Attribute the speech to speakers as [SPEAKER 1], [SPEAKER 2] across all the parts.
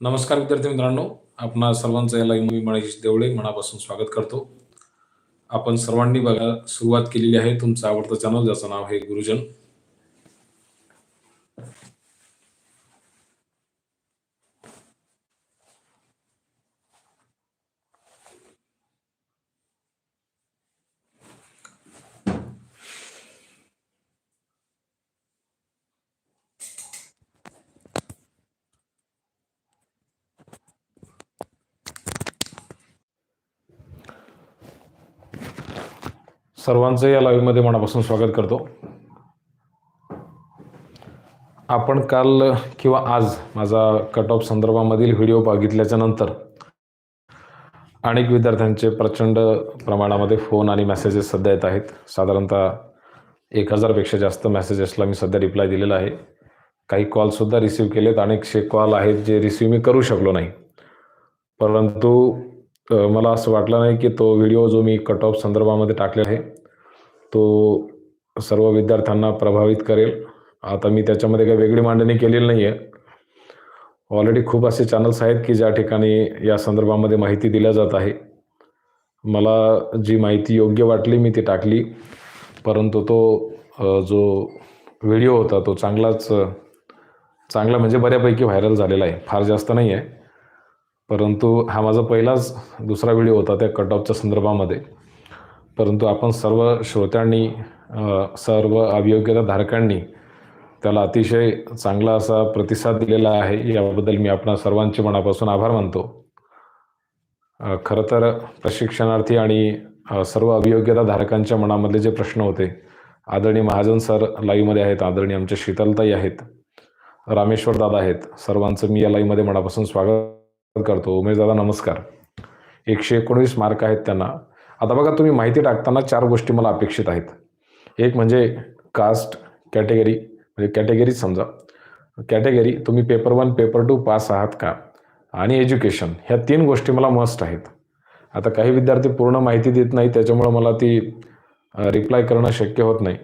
[SPEAKER 1] नमस्कार विद्यार्थी मित्रांनो. आपणा सर्वांचं याला मी मणेश देवळे मनापासून स्वागत करतो. आपण सर्वांनी बघा सुरुवात केलेली आहे तुमचं आवडतं चॅनल ज्याचं नाव आहे गुरुजन. सर्वांचं या लाईव्हमध्ये मनापासून स्वागत करतो. आपण काल किंवा आज माझा कट ऑफ संदर्भामधील व्हिडिओ बघितल्याच्या नंतर अनेक विद्यार्थ्यांचे प्रचंड प्रमाणामध्ये फोन आणि मेसेजेस सध्या येत आहेत. साधारणतः एक हजारपेक्षा जास्त मेसेजेसला मी सध्या रिप्लाय दिलेला आहे. काही कॉलसुद्धा रिसीव्ह केलेत. अनेकशे कॉल आहेत जे रिसीव्ह मी करू शकलो नाही. परंतु मला असं वाटलं नाही की तो व्हिडिओ जो मी कट ऑफ संदर्भामध्ये टाकलेला आहे तो सर्व विद्यार्थ्यांना प्रभावित करेल. आता मी त्याच्यामध्ये काही वेगळी मांडणी केलेली नाही आहे ऑलरेडी खूप असे चॅनल्स आहेत की ज्या ठिकाणी या संदर्भामध्ये माहिती दिल्या जात आहे. मला जी माहिती योग्य वाटली मी ती टाकली. परंतु तो जो व्हिडिओ होता तो चांगलाच चांगला म्हणजे बऱ्यापैकी व्हायरल झालेला आहे. फार जास्त नाही आहे परंतु हा माझा पहिलाच दुसरा व्हिडिओ होता त्या कट ऑफच्या संदर्भामध्ये. परंतु आपण सर्व श्रोत्यांनी सर्व अभियोग्यता धारकांनी त्याला अतिशय चांगला असा प्रतिसाद दिलेला आहे याबद्दल मी आपणा सर्वांचे मनापासून आभार मानतो. खरं तर प्रशिक्षणार्थी आणि सर्व अभियोग्यता धारकांच्या मनामधले जे प्रश्न होते आदरणीय महाजन सर लाईव्हमध्ये आहेत आदरणीय आमच्या शीतलताई आहेत रामेश्वर दादा आहेत सर्वांचं मी या लाईव्हमध्ये मनापासून स्वागत करतो. उमेश दादा नमस्कार. एकशे एकोणवीस मार्क आहेत त्यांना. आता बघा तुम्ही माहिती टाकताना चार गोष्टी मला अपेक्षित आहेत. एक म्हणजे कास्ट कॅटेगरी म्हणजे कॅटेगरीच समजा. कॅटेगरी तुम्ही paper one paper two pass आहात का? आणि एज्युकेशन ह्या तीन गोष्टी मला मस्ट आहेत. आता काही विद्यार्थी पूर्ण माहिती देत नाही त्याच्यामुळं मला ती रिप्लाय करणं शक्य होत नाही.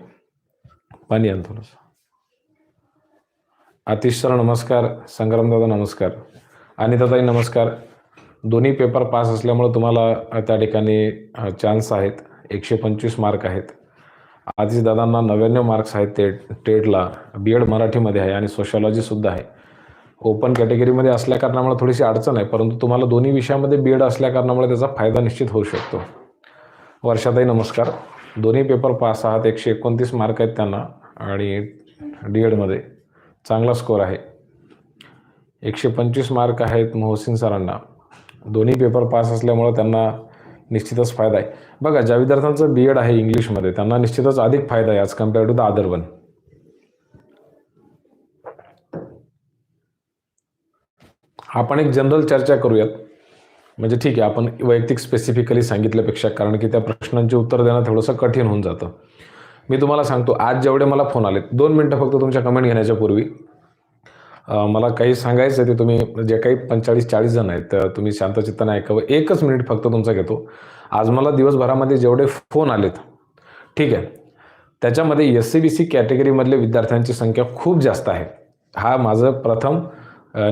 [SPEAKER 1] पाणी आण थोडंसं. आतिश सर नमस्कार. संग्रामदादा नमस्कार. अनिताताई नमस्कार. दोन्ही पेपर पास असल्यामुळं तुम्हाला त्या ठिकाणी चान्स आहेत. एकशे पंचवीस मार्क आहेत. आधीच दादांना नव्याण्णव मार्क्स आहेत ते टेटला बी एड मराठीमध्ये आहे आणि सोशॉलॉजीसुद्धा आहे. ओपन कॅटेगरीमध्ये असल्याकारणामुळे थोडीशी अडचण आहे परंतु तुम्हाला दोन्ही विषयामध्ये बी एड असल्याकारणामुळे त्याचा फायदा निश्चित होऊ शकतो. वर्षाताई नमस्कार. दोन्ही पेपर पास आहात एकशे एकोणतीस मार्क आहेत त्यांना आणि डी एडमध्ये चांगला स्कोर आहे. एकशे पंचवीस मार्क आहेत मोहसिन सरांना. दोन्ही पेपर पास असल्यामुळं त्यांना निश्चितच फायदा आहे. बघा ज्या विद्यार्थ्यांचं बी एड आहे इंग्लिशमध्ये. त्यांना निश्चितच अधिक फायदा आहे as compare to the other one आपण एक जनरल चर्चा करूयात. म्हणजे ठीक आहे आपण वैयक्तिक स्पेसिफिकली सांगितल्यापेक्षा कारण की त्या प्रश्नांची उत्तर देणं थोडंसं कठीण होऊन जातं. मी तुम्हाला सांगतो आज जेवढे मला फोन आलेत दोन मिनटं फक्त तुमच्या कमेंट घेण्याच्या पूर्वी. मला काही सांगायचं आहे ते तुम्ही म्हणजे जे काही पंचेचाळीस चाळीस जण आहेत तर तुम्ही शांतचित्ताने ऐकावं. एकच मिनिट फक्त तुमचा घेतो. आज मला दिवसभरामध्ये जेवढे फोन आलेत ठीक आहे त्याच्यामध्ये एस सी बी सी कॅटेगरीमधले विद्यार्थ्यांची संख्या खूप जास्त आहे. हा माझं प्रथम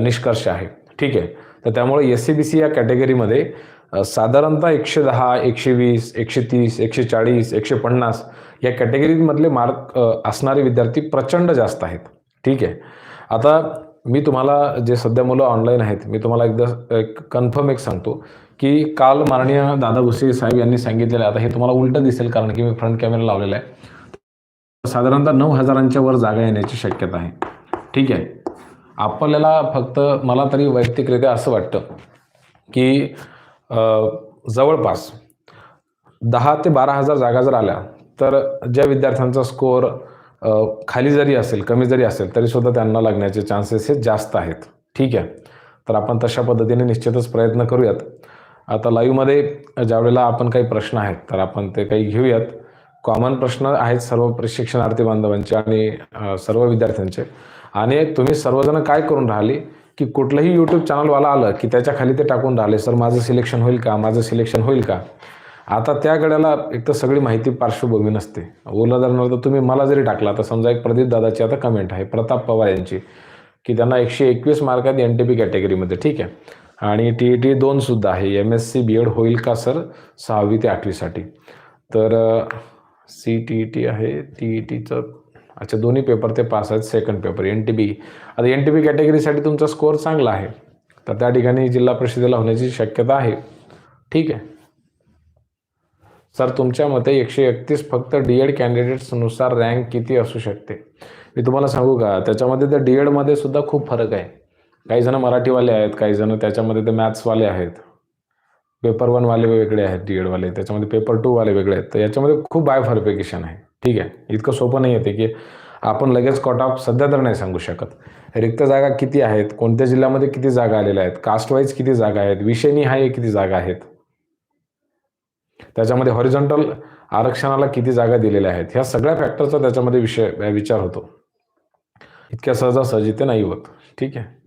[SPEAKER 1] निष्कर्ष आहे ठीक आहे. तर त्यामुळे एस सी बी सी या कॅटेगरीमध्ये साधारणतः एकशे दहा एकशे वीस एकशे तीस एकशे चाळीस एकशे पन्नास या कॅटेगरीमधले मार्क असणारे विद्यार्थी प्रचंड जास्त आहेत ठीक आहे. आता मी तुम्हाला जे सध्या मुलं ऑनलाईन आहेत मी तुम्हाला एकदा एक कन्फर्म एक सांगतो की काल माननीय दादा भुसे साहेब यांनी सांगितलेलं आहे. आता हे तुम्हाला उलटं दिसेल कारण की मी फ्रंट कॅमेरा लावलेला आहे. साधारणतः नऊ हजारांच्या वर जागा येण्याची शक्यता आहे. ठीक आहे? आपल्याला फक्त मला तरी वैयक्तिकरित्या असं वाटतं की जवळपास दहा ते बारा हजार जागा जर आल्या तर ज्या विद्यार्थ्यांचा स्कोअर खाली जरी असेल कमी जरी असेल तरीसुद्धा त्यांना लागण्याचे चान्सेस हे जास्त आहेत. ठीक आहे? तर आपण तशा पद्धतीने निश्चितच प्रयत्न करूयात. आता लाईव्हमध्ये ज्यावेळेला आपण काही प्रश्न आहेत तर आपण ते काही घेऊयात. कॉमन प्रश्न आहेत सर्व प्रशिक्षणार्थी बांधवांचे आणि सर्व विद्यार्थ्यांचे. आणि तुम्ही सर्वजण काय करून राहिले की कुठलंही यूट्यूब चॅनलवाला आलं की त्याच्याखाली ते टाकून राहिले सर माझं सिलेक्शन होईल का? माझं सिलेक्शन होईल का? आता त्या गड्याला एक तर सगळी माहिती पार्श्वभूमी नसते. उदाहरणार्थ तुम्ही मला जरी टाकला तर समजा एक प्रदीप दादाची आता कमेंट आहे प्रताप पवार यांची की त्यांना एकशे एकवीस मार्क आहेत एन टी पी कॅटेगरीमध्ये ठीक आहे. आणि टी ई टी दोनसुद्धा आहे M S C B Ed होईल का सर? सहावी ते आठवीसाठी. तर सी टी ई टी आहे टी ई टीचं अच्छा दोन्ही पेपर ते पास आहेत second paper N T B आता एन टी बी कॅटेगरीसाठी तुमचा स्कोअर चांगला आहे. तर त्या ठिकाणी जिल्हा परिषदेला होण्याची शक्यता आहे. ठीक आहे. सर तुमच्या मते एकशे एकतीस फक्त डी एड कॅन्डिडेट्सनुसार रँक किती असू शकते? मी तुम्हाला सांगू का? त्याच्यामध्ये तर डी एडमध्ये सुद्धा खूप फरक आहे. काही जण मराठीवाले आहेत काही जण त्याच्यामध्ये ते मॅथ्सवाले आहेत. पेपर वनवाले वेगळे आहेत डी एडवाले त्याच्यामध्ये पेपर टूवाले वेगळे आहेत. तर याच्यामध्ये खूप बायफर्फिकेशन आहे. ठीक आहे? इतकं सोपं नाही येते की आपण लगेच कट ऑफ सध्या तर नाही सांगू शकत. रिक्त जागा किती आहेत? कोणत्या जिल्ह्यामध्ये किती जागा आलेल्या आहेत? कास्ट वाईज किती जागा आहेत? विषयनिहाय किती जागा आहेत? त्याच्यामध्ये हॉरिझॉन्टल आरक्षणाला किती जागा दिलेल्या आहेत? ह्या सगळ्या फॅक्टरचा त्याच्यामध्ये विषय विचार होतो. इतक्या सहजासहजी ते नाही होत. ठीक आहे?